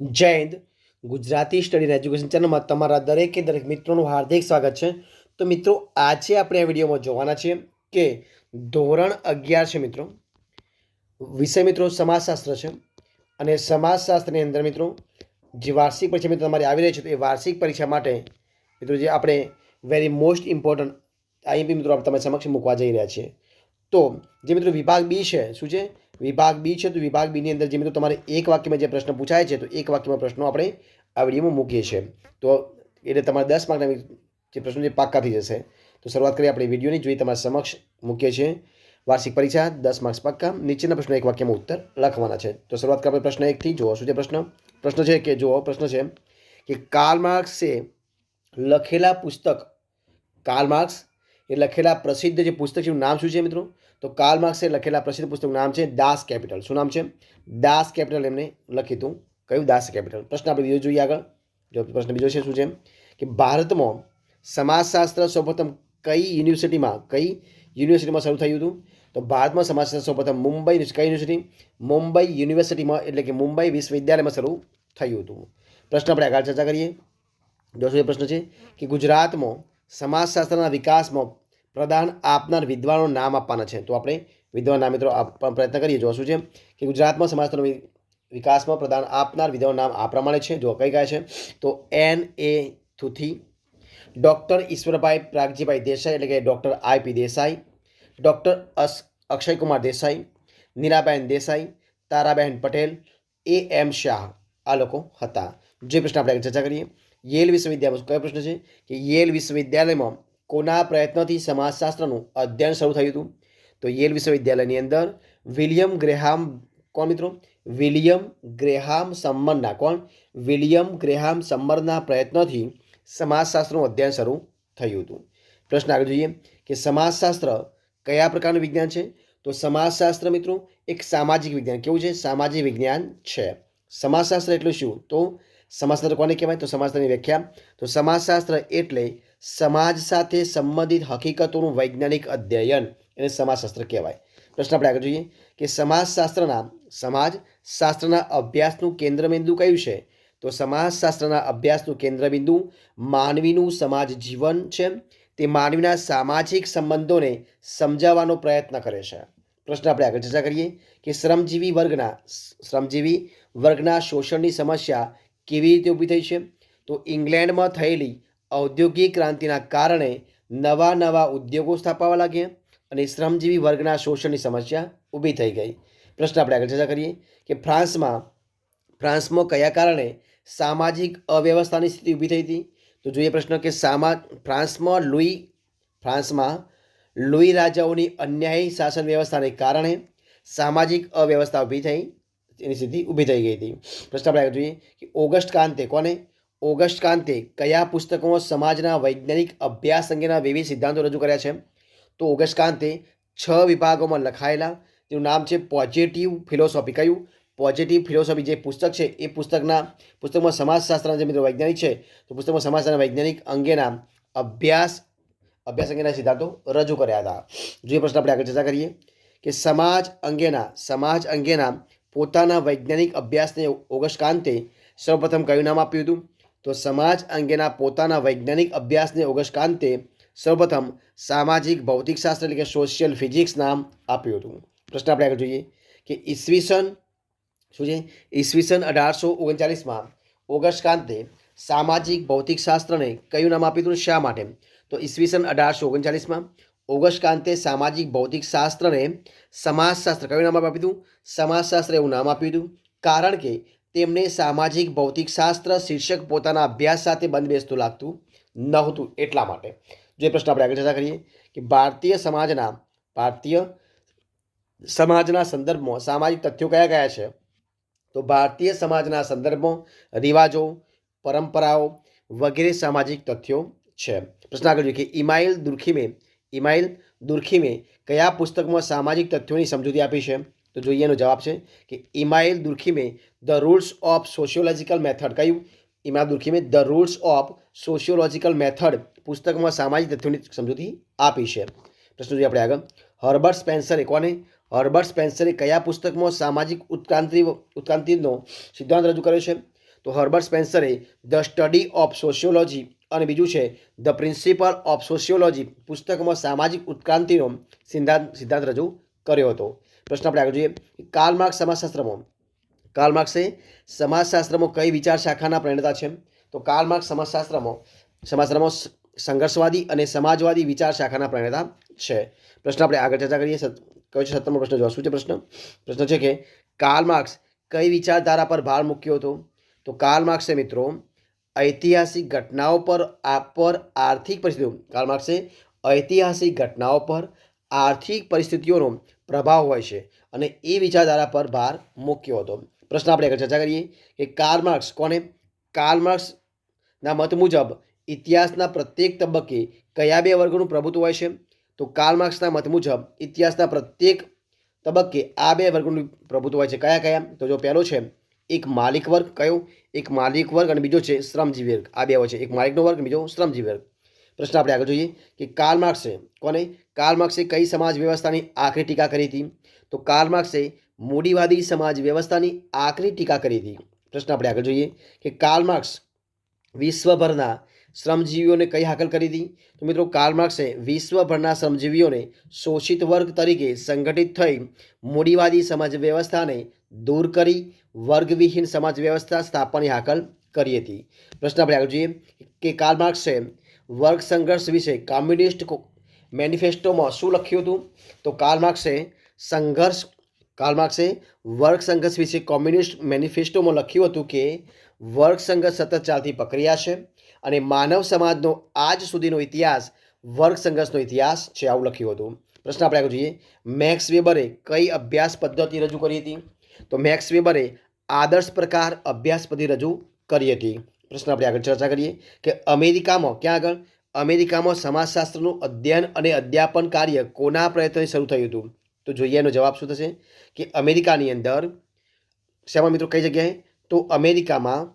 જય Hind Gujarati study education ચેનલમાં તમારા દરેકે દરેક મિત્રોનું હાર્દિક સ્વાગત છે. તો મિત્રો, આજે આપણે આ વિડીયોમાં જોવાના છીએ કે ધોરણ અગિયાર છે મિત્રો. વિષય મિત્રો સમાજશાસ્ત્ર છે અને સમાજશાસ્ત્રની અંદર મિત્રો, જે વાર્ષિક પરીક્ષા મિત્રો તમારી આવી રહી છે તો એ વાર્ષિક પરીક્ષા માટે મિત્રો જે આપણે વેરી મોસ્ટ ઇમ્પોર્ટન્ટ આઈએમપી મિત્રો આપણે તમારી સમક્ષ મૂકવા જઈ રહ્યા છીએ. તો જે મિત્રો વિભાગ બી છે, શું છે? વિભાગ બી છે, તો વિભાગ બીની અંદર જે મિત્રો તમારે એક વાક્યમાં જે પ્રશ્ન પૂછાય છે, તો એક વાક્યમાં પ્રશ્નો આપણે આ વિડીયોમાં મૂકીએ છીએ. તો એટલે તમારે દસ માર્કના જે પ્રશ્નો જે પાક્કા થઈ જશે. તો શરૂઆત કરીએ આપણે વિડીયોની જોઈ તમારા સમક્ષ મૂકીએ છીએ. વાર્ષિક પરીક્ષા, દસ માર્ક્સ પાક્કા. નીચેના પ્રશ્નો એક વાક્યમાં ઉત્તર લખવાના છે. તો શરૂઆત આપણે પ્રશ્ન એકથી. જુઓ, શું છે પ્રશ્ન? પ્રશ્ન છે કે, જુઓ, પ્રશ્ન છે કે કાર્લ માર્ક્સે લખેલા પુસ્તક કાર્લ માર્ક્સ એ લખેલા પ્રસિદ્ધ જે પુસ્તક છે એનું નામ શું છે મિત્રો? તો કાર્લ માર્ક્સે લખેલા પ્રસિદ્ધ પુસ્તકનું નામ છે દાસ કેપિટલ શું નામ છે? દાસ કેપિટલ એમને લખ્યું હતું કયું દાસ કેપિટલ પ્રશ્ન આપણે બીજો જોઈએ આગળ. જો પ્રશ્ન બીજો છે, શું છે? કે ભારતમાં સમાજશાસ્ત્ર સૌપ્રથમ કઈ યુનિવર્સિટીમાં કઈ યુનિવર્સિટીમાં શરૂ થયું હતું? તો ભારતમાં સમાજશાસ્ત્ર સૌપ્રથમ મુંબઈ કઈ યુનિવર્સિટી? મુંબઈ યુનિવર્સિટીમાં, એટલે કે મુંબઈ વિશ્વવિદ્યાલયમાં શરૂ થયું હતું. પ્રશ્ન આપણે આગળ ચર્ચા કરીએ. દોસ્તો, એ પ્રશ્ન છે કે ગુજરાતમાં સમાજશાસ્ત્રના વિકાસમાં પ્રદાન આપનાર વિદ્વાનો નામ આપવાના છે. તો આપણે વિદ્વાન નામ મિત્રો પ્રયત્ન કરીએ જો શું છે કે ગુજરાતમાં સમાજતંત્ર વિકાસમાં પ્રદાન આપનાર વિદ્વાનો નામ આ પ્રમાણે છે. જો કઈ કયા છે? તો N A Thoothi, doctor Ishwarbhai Pragjibhai Desai, એટલે કે ડૉક્ટર આઈપી દેસાઈ, ડૉક્ટર અસ, અક્ષયકુમાર દેસાઈ નીરાબેન દેસાઈ, તારાબેન પટેલ, એ એમ શાહ આ લોકો હતા. જે પ્રશ્ન આપણે ચર્ચા કરીએ, યેલ વિશ્વવિદ્યાલયમાં કયો પ્રશ્ન છે? કે યેલ વિશ્વવિદ્યાલયમાં કોના પ્રયત્નોથી સમાજશાસ્ત્રનું અધ્યયન શરૂ થયું હતું? તો યેલ વિશ્વવિદ્યાલયની અંદર વિલિયમ ગ્રેહામ કોણ મિત્રો? વિલિયમ ગ્રેહામ સમરના કોણ? વિલિયમ ગ્રેહામ સમરના પ્રયત્નોથી સમાજશાસ્ત્રનું અધ્યયન શરૂ થયું હતું. પ્રશ્ન આગળ જોઈએ કે સમાજશાસ્ત્ર કયા પ્રકારનું વિજ્ઞાન છે? તો સમાજશાસ્ત્ર મિત્રો એક સામાજિક વિજ્ઞાન. કેવું છે? સામાજિક વિજ્ઞાન છે. સમાજશાસ્ત્ર એટલે શું? તો સમાજશાસ્ત્ર કોને કહેવાય? તો સમાજશાસ્ત્રની વ્યાખ્યા. તો સમાજશાસ્ત્ર એટલે સમાજ સાથે સંબંધિત હકીકતોનું વૈજ્ઞાનિક અધ્યયન એને સમાજશાસ્ત્ર કહેવાય. પ્રશ્ન આપણે આગળ જોઈએ કે સમાજશાસ્ત્રના સમાજ શાસ્ત્રના અભ્યાસનું કેન્દ્રબિંદુ કયું છે? તો સમાજશાસ્ત્રના અભ્યાસનું કેન્દ્રબિંદુ માનવીનું સમાજ જીવન છે. તે માનવીના સામાજિક સંબંધોને સમજાવવાનો પ્રયત્ન કરે છે. પ્રશ્ન આપણે આગળ ચર્ચા કરીએ કે શ્રમજીવી વર્ગના શ્રમજીવી વર્ગના શોષણની સમસ્યા કેવી રીતે ઊભી થઈ છે? તો ઇંગ્લેન્ડમાં થયેલી ઔદ્યોગિક ક્રાંતિના કારણે નવા નવા ઉદ્યોગો સ્થાપવા લાગ્યા અને શ્રમજીવી વર્ગના શોષણની સમસ્યા ઊભી થઈ ગઈ. પ્રશ્ન આપણે આગળ ચર્ચા કરીએ કે ફ્રાન્સમાં ફ્રાન્સમાં કયા કારણે સામાજિક અવ્યવસ્થાની સ્થિતિ ઊભી થઈ હતી? તો જોઈએ પ્રશ્ન કે સામા, ફ્રાન્સમાં લુઈ ફ્રાન્સમાં લુઈ રાજાઓની અન્યાયી શાસન વ્યવસ્થાને કારણે સામાજિક અવ્યવસ્થા ઊભી થઈ એની સ્થિતિ ઊભી થઈ ગઈ હતી. પ્રશ્ન આપણે જોઈએ કે ઓગસ્ટ કાંતે કોને? ઓગસ્ટ કાંતે કયા પુસ્તકોમાં સમાજના વૈજ્ઞાનિક અભ્યાસ અંગેના વિવિધ સિદ્ધાંતો રજૂ કર્યા છે? તો ઓગસ્ટ કાંતે છ વિભાગોમાં લખાયેલા, તેનું નામ છે પોઝિટિવ ફિલોસોફી કયું? પોઝિટિવ ફિલોસોફી જે પુસ્તક છે, એ પુસ્તકના, પુસ્તકમાં સમાજશાસ્ત્રના જે મિત્રો વૈજ્ઞાનિક છે, તો પુસ્તકમાં સમાજશાસ્ત્રના વૈજ્ઞાનિક અંગેના અભ્યાસ અભ્યાસ અંગેના સિદ્ધાંતો રજૂ કર્યા હતા. જોઈએ પ્રશ્ન આપણે આગળ ચર્ચા કરીએ કે સમાજ અંગેના સમાજ અંગેના પોતાના વૈજ્ઞાનિક અભ્યાસને ઓગસ્ટકાંતે સૌપ્રથમ કયું નામ આપ્યું હતું? તો સમાજ અંગેના પોતાના વૈજ્ઞાનિક અભ્યાસને ઓગસ્ટ કાંતે સૌપ્રથમ સામાજિક ભૌતિકશાસ્ત્ર એટલે કે સોશિયલ ફિઝિક્સ નામ આપ્યું હતું. પ્રશ્ન આપણે આગળ જોઈએ કે ઈસવીસન શું છે? ઈસવીસન અઢારસો ઓગણચાલીસમાં ઓગસ્ટકાંતે સામાજિક ભૌતિકશાસ્ત્રને કયું નામ આપ્યું હતું શા માટે? તો ઈસવીસન અઢારસો ઓગણચાલીસમાં ઓગસ્ટ કાંતે સામાજિક ભૌતિકશાસ્ત્રને સમાજશાસ્ત્ર, કયું નામ આપ્યું હતું? સમાજશાસ્ત્ર એવું નામ આપ્યું હતું. કારણ કે તેમને સામાજિક ભૌતિકશાસ્ત્ર શીર્ષક પોતાના અભ્યાસ સાથે બંધ બેસતું લાગતું નહોતું એટલા માટે. જો પ્રશ્ન આપણે આગળ ચર્ચા કરીએ કે ભારતીય સમાજના ભારતીય સમાજના સંદર્ભમાં સામાજિક તથ્યો કયા કયા છે? તો ભારતીય સમાજના સંદર્ભમાં રિવાજો, પરંપરાઓ વગેરે સામાજિક તથ્યો છે. પ્રશ્ન આગળ જોઈએ કે ઇમાઇલ દુર્ખીમે ઇમાઇલ દુર્ખીમે કયા પુસ્તકમાં સામાજિક તથ્યોની સમજૂતી આપી છે? તો જોઈએ એનો જવાબ છે કે Emile દુર્ખીમે the rules of sociological method. કયું? ઇમામ દુર્ખીમે the rules of sociological method પુસ્તકમાં સામાજિક તથ્યોની સમજૂતી આપી છે. પ્રશ્ન જોઈએ આપણે આગળ. હર્બર્ટ સ્પેન્સરે કોને? હર્બર્ટ સ્પેન્સરે કયા પુસ્તકમાં સામાજિક ઉત્ક્રાંતિ ઉત્ક્રાંતિનો સિદ્ધાંત રજૂ કર્યો છે? તો હર્બર્ટ સ્પેન્સરે ધ સ્ટડી ઓફ સોશિયોલોજી અને બીજું છે ધ પ્રિન્સિપલ ઓફ સોશિયોલોજી પુસ્તકમાં સામાજિક ઉત્ક્રાંતિનો સિદ્ધાંત સિદ્ધાંત રજૂ કર્યો હતો. પ્રશ્ન આપણે આગળ જોઈએ. કાર્લ માર્ક્સ સમાજશાસ્ત્રમાં. કાર્લ માર્ક્સે સમાજશાસ્ત્રમાં કઈ વિચાર શાખાના પ્રણેતા છે? તો કાર્લ માર્ક્સ સમાજશાસ્ત્રમાં સમાજશાસ્ત્રમાં સંઘર્ષવાદી અને સમાજવાદી વિચાર શાખાના પ્રણેતા છે. પ્રશ્ન આપણે આગળ ચર્ચા કરીએ. કયો છે? સત્તરમો પ્રશ્ન. જોવા શું છે પ્રશ્ન? પ્રશ્ન છે કે કાર્લ માર્ક્સ કઈ વિચારધારા પર ભાર મૂક્યો હતો? તો કાર્લ માર્ક્સે મિત્રો ઐતિહાસિક ઘટનાઓ પર આ પર આર્થિક પરિસ્થિતિઓ. કાર્લ માર્ક્સે ઐતિહાસિક ઘટનાઓ પર આર્થિક પરિસ્થિતિઓનો પ્રભાવ હોય છે અને એ વિચારધારા પર ભાર મૂક્યો હતો. પ્રશ્ન આપણે આગળ ચર્ચા કરીએ કે કાર્લ માર્ક્સ કોને? કાર્લ માર્ક્સના મત મુજબ ઇતિહાસના પ્રત્યેક તબક્કે કયા બે વર્ગોનું પ્રભુત્વ હોય છે? તો કાર્લ માર્ક્સના મત મુજબ ઇતિહાસના પ્રત્યેક તબક્કે આ બે વર્ગોનું પ્રભુત્વ હોય છે. કયા કયા? તો જો પહેલો છે એક માલિક વર્ગ કયો? એક માલિક વર્ગ અને બીજો છે શ્રમજીવી વર્ગ. આ બે છે. એક માલિકનો વર્ગ બીજો શ્રમજીવી વર્ગ. પ્રશ્ન આપણે આગળ જોઈએ કે કાર્લ માર્ક્સે કોને? કાર્લ માર્ક્સે કઈ સમાજ વ્યવસ્થાની આખરી ટીકા કરી હતી? તો કાર્લ માર્ક્સે મૂડીવાદી સમાજ વ્યવસ્થાની આકરી ટીકા કરી હતી. પ્રશ્ન આપણે આગળ જોઈએ કે કાર્લ માર્ક્સ વિશ્વભરના શ્રમજીવીઓને કઈ હાકલ કરી હતી? તો મિત્રો કાર્લ માર્ક્સે વિશ્વભરના શ્રમજીવીઓને શોષિત વર્ગ તરીકે સંગઠિત થઈ મૂડીવાદી સમાજ વ્યવસ્થાને દૂર કરી વર્ગવિહીન સમાજ વ્યવસ્થા સ્થાપવાની હાકલ કરી હતી. પ્રશ્ન આપણે આગળ જોઈએ કે કાર્લ માર્ક્સે વર્ગ સંઘર્ષ વિશે કોમ્યુનિસ્ટ મેનિફેસ્ટોમાં શું લખ્યું હતું? તો કાર્લ માર્ક્સે સંઘર્ષ કાર્લ માર્ક્સે વર્ગ સંઘર્ષ વિશે કોમ્યુનિસ્ટ મેનિફેસ્ટોમાં લખ્યું હતું કે વર્ગ સંઘર્ષ સતત ચાલતી પ્રક્રિયા છે અને માનવ સમાજનો આજ સુધીનો ઇતિહાસ વર્ગ સંઘર્ષનો ઇતિહાસ છે આવું લખ્યું હતું. પ્રશ્ન આપણે આગળ જોઈએ. મેક્સ વેબરે કઈ અભ્યાસ પદ્ધતિ રજૂ કરી હતી? તો મેક્સ વેબરે આદર્શ પ્રકાર અભ્યાસ પદ્ધતિ રજૂ કરી હતી. પ્રશ્ન આપણે આગળ ચર્ચા કરીએ કે અમેરિકામાં ક્યાં આગળ? અમેરિકામાં સમાજશાસ્ત્રનું અધ્યયન અને અધ્યાપન કાર્ય કોના પ્રયત્નથી શરૂ થયું હતું? તો જોઈએ એનો જવાબ શું થશે? કે અમેરિકાની અંદર, શ્યામા મિત્રો કઈ જગ્યાએ? તો અમેરિકામાં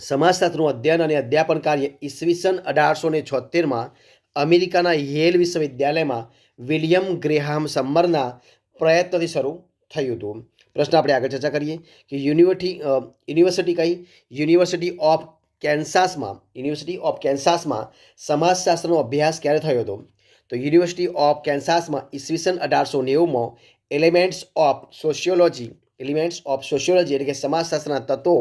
સમાજશાસ્ત્રનું અધ્યયન અને અધ્યાપન કાર્ય ઈસવીસન અઢારસો ને છોતેરમાં અમેરિકાના યેલ વિશ્વવિદ્યાલયમાં વિલિયમ ગ્રેહામ સમરના પ્રયત્નથી શરૂ થયું હતું. પ્રશ્ન આપણે આગળ ચર્ચા કરીએ કે યુનિવર્સિટી યુનિવર્સિટી કઈ? યુનિવર્સિટી ઓફ કેન્સાસમાં, યુનિવર્સિટી ઓફ કેન્સાસમાં સમાજશાસ્ત્રનો અભ્યાસ ક્યારે થયો હતો? તો યુનિવર્સિટી ઓફ કેન્સાસમાં ઈસવીસન અઢારસો નેવુંમાં elements of sociology, elements of sociology એટલે કે સમાજશાસ્ત્રના તત્વો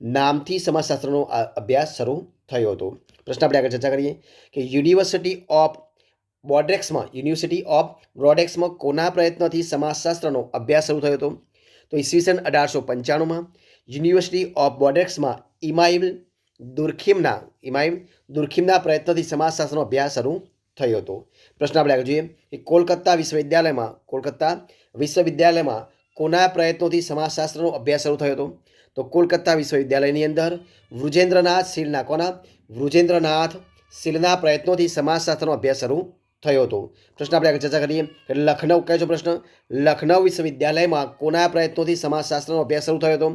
નામથી સમાજશાસ્ત્રનો અભ્યાસ શરૂ થયો હતો. પ્રશ્ન આપણે આગળ ચર્ચા કરીએ કે યુનિવર્સિટી ઓફ બોર્ડેક્સમાં યુનિવર્સિટી ઓફ બ્રોડેક્સમાં કોના પ્રયત્નથી સમાજશાસ્ત્રનો અભ્યાસ શરૂ થયો હતો? તો ઈસવીસન અઢારસો પંચાણુંમાં યુનિવર્સિટી ઓફ બોર્ડેક્સમાં ઇમાઇલ દુર્ખીમના ઇમાઇલ દુર્ખીમના પ્રયત્નથી સમાજશાસ્ત્રનો અભ્યાસ શરૂ થયો હતો. પ્રશ્ન આપણે જોઈએ કે કોલકાતા વિશ્વવિદ્યાલયમાં કોલકાતા વિશ્વવિદ્યાલયમાં કોના પ્રયત્નોથી સમાજશાસ્ત્રનો અભ્યાસ શરૂ થયો હતો? તો કોલકાતા વિશ્વવિદ્યાલયની અંદર વૃજેન્દ્રનાથ શીલના કોના? વૃજેન્દ્રનાથ શીલના પ્રયત્નોથી સમાજશાસ્ત્રનો અભ્યાસ શરૂ થયો હતો. પ્રશ્ન આપણે આગળ ચર્ચા કરીએ. લખનઉ કયો પ્રશ્ન. લખનઉ વિશ્વવિદ્યાલયમાં કોના પ્રયત્નોથી સમાજશાસ્ત્રનો અભ્યાસ શરૂ થયો હતો?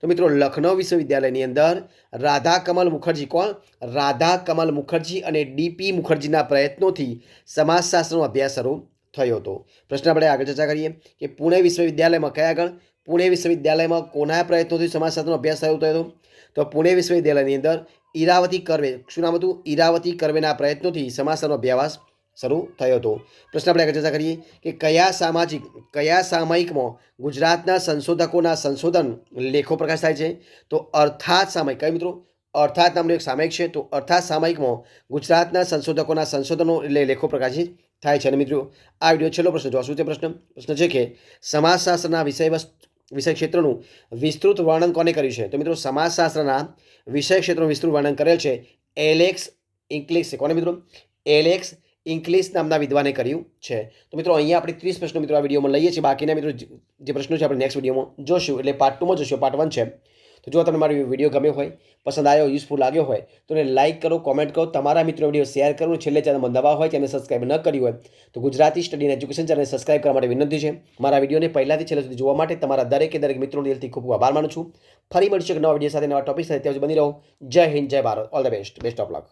તો મિત્રો, લખનઉ વિશ્વવિદ્યાલયની અંદર રાધા કમલ મુખર્જી કોણ? રાધા કમલ મુખર્જી અને ડીપી મુખર્જીના પ્રયત્નોથી સમાજશાસ્ત્રનો અભ્યાસ શરૂ થયો હતો. પ્રશ્ન આપણે આગળ ચર્ચા કરીએ કે પુણે વિશ્વવિદ્યાલયમાં કયા આગળ? પુણે વિશ્વવિદ્યાલયમાં કોના પ્રયત્નોથી સમાજશાસ્ત્રનો અભ્યાસ થયો હતો? તો પુણે વિશ્વવિદ્યાલયની અંદર ઈરાવતી કરવે, શું નામ હતું? ઈરાવતી કરવેના પ્રયત્નોથી સમાજશાસ્ત્રનો અભ્યાસ શરૂ થયો હતો. પ્રશ્ન આપણે આગળ ચર્ચા કરીએ કે કયા સામાજિક, કયા સામાયિકમાં ગુજરાતના સંશોધકોના સંશોધન લેખો પ્રકાશ થાય છે? તો અર્થાત સામાયિક. કઈ મિત્રો? અર્થાત નામનું એક સામાયિક છે. તો અર્થાત સામાયિકમાં ગુજરાતના સંશોધકોના સંશોધનો એટલે લેખો પ્રકાશિત થાય છે. અને મિત્રો, આ વીડિયો છેલ્લો પ્રશ્ન જો શું છે પ્રશ્ન? પ્રશ્ન છે કે સમાજશાસ્ત્રના વિષય વસ્તુ, વિષય ક્ષેત્રનું વિસ્તૃત વર્ણન કોને કર્યું છે? તો મિત્રો, સમાજશાસ્ત્રના વિષય ક્ષેત્રનું વિસ્તૃત વર્ણન કરેલ છે એલેક્સ ઇન્કલિક્સે કોને મિત્રો? એલેક્સ ઇંગ્લિશ નામના વિદ્વાને કર્યું છે. તો મિત્રો, અહીંયા આપણે ત્રીસ પ્રશ્નો મિત્રો આ વિડીયોમાં લઈએ છીએ. બાકીના મિત્રો જે પ્રશ્નો છે આપણે નેક્સ્ટ વિડીયોમાં જોશું. એટલે પાર્ટ ટુમાં જોશું. પાર્ટ વન છે. તો જો તમને મારો વીડિયો ગમ્યો હોય, પસંદ આવ્યો યુઝફુલ લાગ્યો હોય, તો એને લાઇક કરો કોમેન્ટ કરો, તમારા મિત્રો વીડિયો શેર કરો. છેલ્લે ચેનલ નવા હોય, ચેનલ સબસ્ક્રાઇબ ન કરી હોય, તો Gujarati study and education channel subscribe કરવા માટે વિનંતી છે. મારા વિડીયોને પહેલાંથી છેલ્લે સુધી જોવા માટે તમારા દરેકે દરેક મિત્રોનો દિલથી ખૂબ આભાર માનું છું. ફરી મળીશું એક નવા વીડિયો સાથે, નવા ટોપિક સાથે. ત્યાં બની રહો. જય હિન્દ, જય Bharat. All the best best of luck